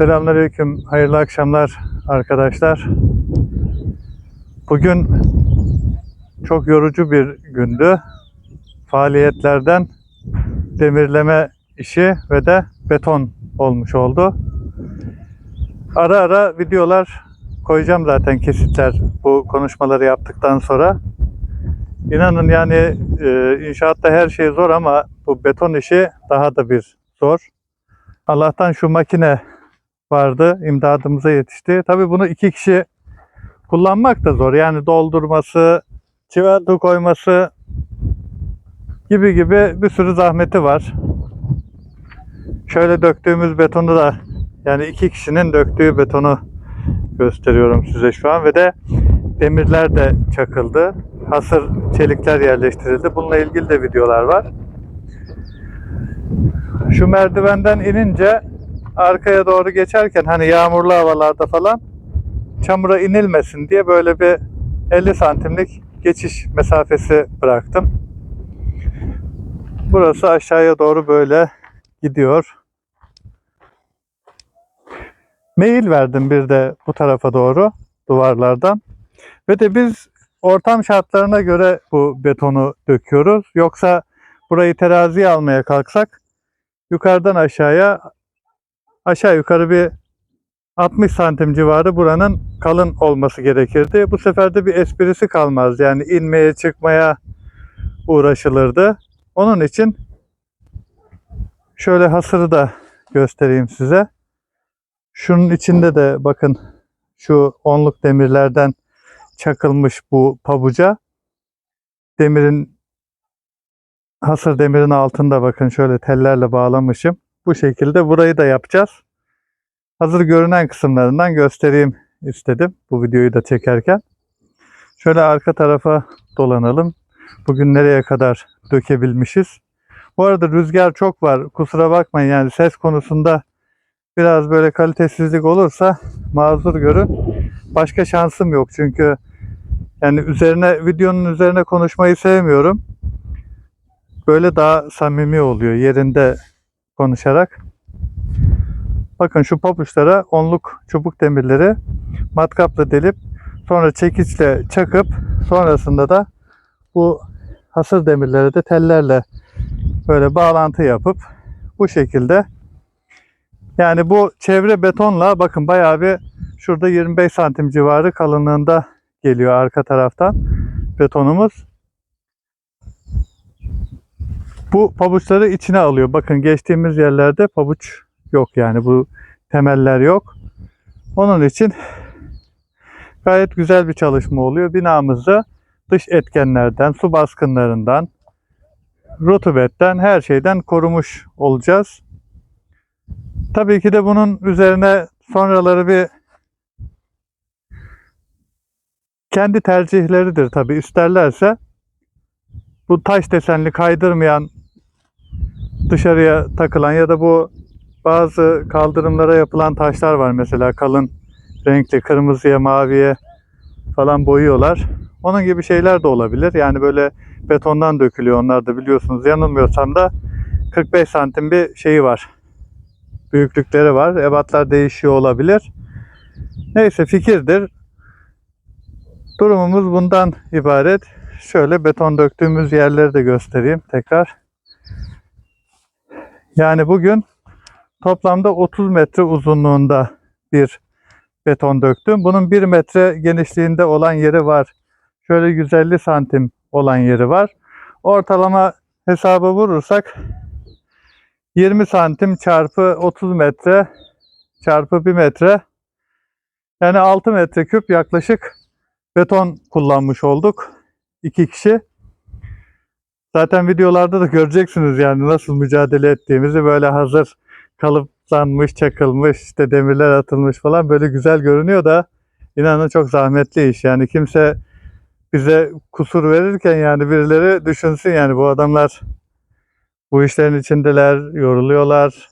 Selamünaleyküm, hayırlı akşamlar arkadaşlar. Bugün çok yorucu bir gündü. Faaliyetlerden demirleme işi ve de beton olmuş oldu. Ara ara videolar koyacağım zaten kesitler bu konuşmaları yaptıktan sonra. İnanın yani e, inşaatta her şey zor ama bu beton işi daha da bir zor. Allah'tan şu makine vardı, imdadımıza yetişti. Tabii bunu iki kişi kullanmak da zor. Yani doldurması, çimento koyması gibi gibi bir sürü zahmeti var. Şöyle döktüğümüz betonu da yani iki kişinin döktüğü betonu gösteriyorum size şu an ve de demirler de çakıldı. Hasır çelikler yerleştirildi. Bununla ilgili de videolar var. Şu merdivenden inince arkaya doğru geçerken hani yağmurlu havalarda falan çamura inilmesin diye böyle bir 50 santimlik geçiş mesafesi bıraktım. Burası aşağıya doğru böyle gidiyor. Meyil verdim bir de bu tarafa doğru duvarlardan. Ve de biz ortam şartlarına göre bu betonu döküyoruz. Yoksa burayı teraziye almaya kalksak yukarıdan aşağıya aşağı yukarı bir 60 santim civarı buranın kalın olması gerekirdi. Bu sefer de bir esprisi kalmaz. Yani inmeye çıkmaya uğraşılırdı. Onun için şöyle hasırı da göstereyim size. Şunun içinde de bakın şu onluk demirlerden çakılmış bu pabuca. Demirin hasır demirin altında bakın şöyle tellerle bağlamışım. Bu şekilde burayı da yapacağız. Hazır görünen kısımlarından göstereyim istedim bu videoyu da çekerken. Şöyle arka tarafa dolanalım. Bugün nereye kadar dökebilmişiz. Bu arada rüzgar çok var. Kusura bakmayın yani ses konusunda biraz böyle kalitesizlik olursa mazur görün. Başka şansım yok çünkü yani üzerine videonun üzerine konuşmayı sevmiyorum. Böyle daha samimi oluyor yerinde konuşarak. Bakın şu pabuçlara onluk çubuk demirleri matkapla delip sonra çekiçle çakıp sonrasında da bu hasır demirleri de tellerle böyle bağlantı yapıp bu şekilde yani bu çevre betonla bakın bayağı bir şurada 25 santim civarı kalınlığında geliyor arka taraftan betonumuz. Bu pabuçları içine alıyor. Bakın geçtiğimiz yerlerde pabuç yok yani bu temeller yok. Onun için gayet güzel bir çalışma oluyor. Binamızı dış etkenlerden, su baskınlarından, rutubetten, her şeyden korumuş olacağız. Tabii ki de bunun üzerine sonraları bir kendi tercihleridir tabii isterlerse bu taş desenli kaydırmayan dışarıya takılan ya da bu bazı kaldırımlara yapılan taşlar var mesela kalın renkli kırmızıya maviye falan boyuyorlar. Onun gibi şeyler de olabilir. Yani böyle betondan dökülüyor onlar da biliyorsunuz. Yanılmıyorsam da 45 santim bir şeyi var. Büyüklükleri var. Ebatlar değişiyor olabilir. Neyse fikirdir. Durumumuz bundan ibaret. Şöyle beton döktüğümüz yerleri de göstereyim tekrar. Yani bugün toplamda 30 metre uzunluğunda bir beton döktüm. Bunun 1 metre genişliğinde olan yeri var. Şöyle 150 santim olan yeri var. Ortalama hesabı vurursak 20 santim çarpı 30 metre çarpı 1 metre yani 6 metre küp yaklaşık beton kullanmış olduk. iki kişi. Zaten videolarda da göreceksiniz yani nasıl mücadele ettiğimizi böyle hazır kalıplanmış, çakılmış, işte demirler atılmış falan böyle güzel görünüyor da inanın çok zahmetli iş. Yani kimse bize kusur verirken yani birileri düşünsün yani bu adamlar bu işlerin içindeler, yoruluyorlar.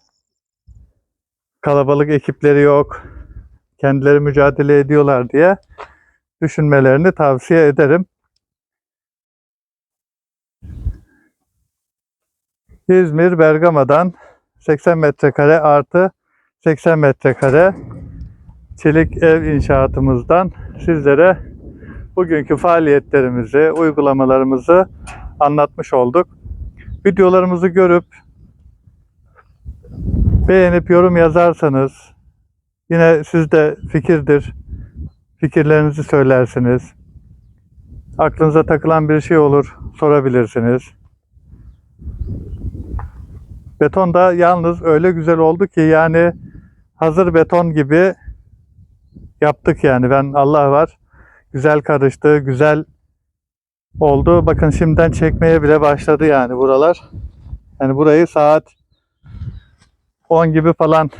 Kalabalık ekipleri yok. Kendileri mücadele ediyorlar diye düşünmelerini tavsiye ederim. İzmir Bergama'dan 80 metrekare artı 80 metrekare çelik ev inşaatımızdan sizlere bugünkü faaliyetlerimizi, uygulamalarımızı anlatmış olduk. Videolarımızı görüp beğenip yorum yazarsanız yine sizde fikirdir. Fikirlerinizi söylersiniz. Aklınıza takılan bir şey olur, sorabilirsiniz. Beton da yalnız öyle güzel oldu ki yani hazır beton gibi yaptık yani. Ben Allah var. Güzel karıştı, güzel oldu. Bakın şimdiden çekmeye bile başladı yani buralar. Yani burayı saat 10 gibi falan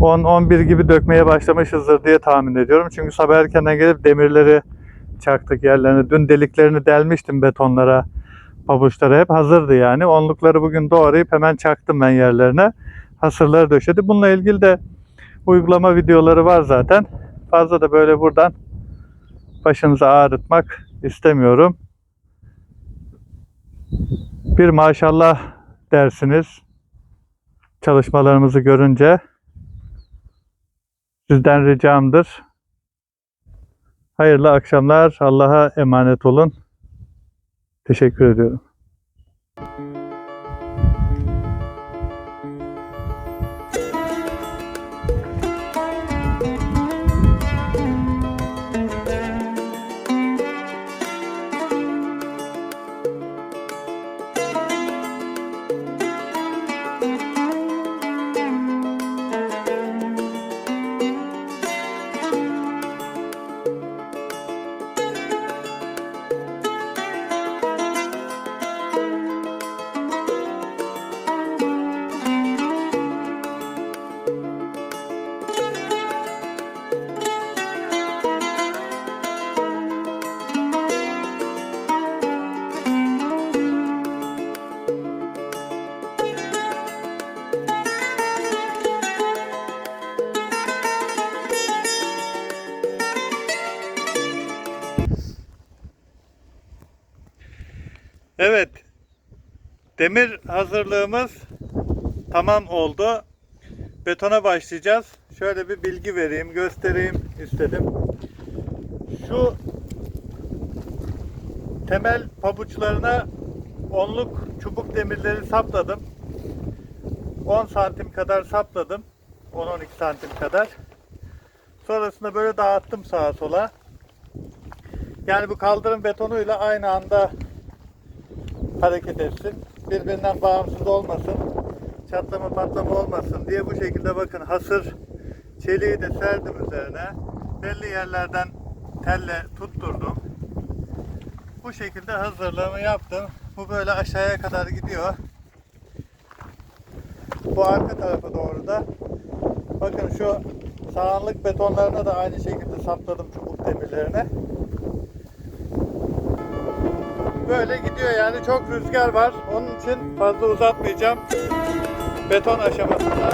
10-11 gibi dökmeye başlamışızdır diye tahmin ediyorum. Çünkü sabah erkenden gelip demirleri çaktık yerlerine. Dün deliklerini delmiştim betonlara, pabuçlara hep hazırdı yani. Onlukları bugün doğrayıp hemen çaktım ben yerlerine. Hasırları döşedi. Bununla ilgili de uygulama videoları var zaten. Fazla da böyle buradan başınızı ağrıtmak istemiyorum. Bir maşallah dersiniz çalışmalarımızı görünce. Sizden ricamdır. Hayırlı akşamlar. Allah'a emanet olun. Teşekkür ediyorum. Demir hazırlığımız tamam oldu. Betona başlayacağız. Şöyle bir bilgi vereyim, göstereyim istedim. Şu temel pabuçlarına onluk çubuk demirleri sapladım. 10 santim kadar sapladım. 10-12 santim kadar. Sonrasında böyle dağıttım sağa sola. Yani bu kaldırım betonuyla aynı anda hareket etsin. Birbirinden bağımsız olmasın. Çatlama patlama olmasın diye bu şekilde bakın hasır çeliği de serdim üzerine. Belli yerlerden telle tutturdum. Bu şekilde hazırlığımı yaptım. Bu böyle aşağıya kadar gidiyor. Bu arka tarafa doğru da bakın şu sağanlık betonlarına da aynı şekilde sapladım çubuk demirlerine. Böyle gidiyor yani çok rüzgar var. Onun için fazla uzatmayacağım. Beton aşamasında.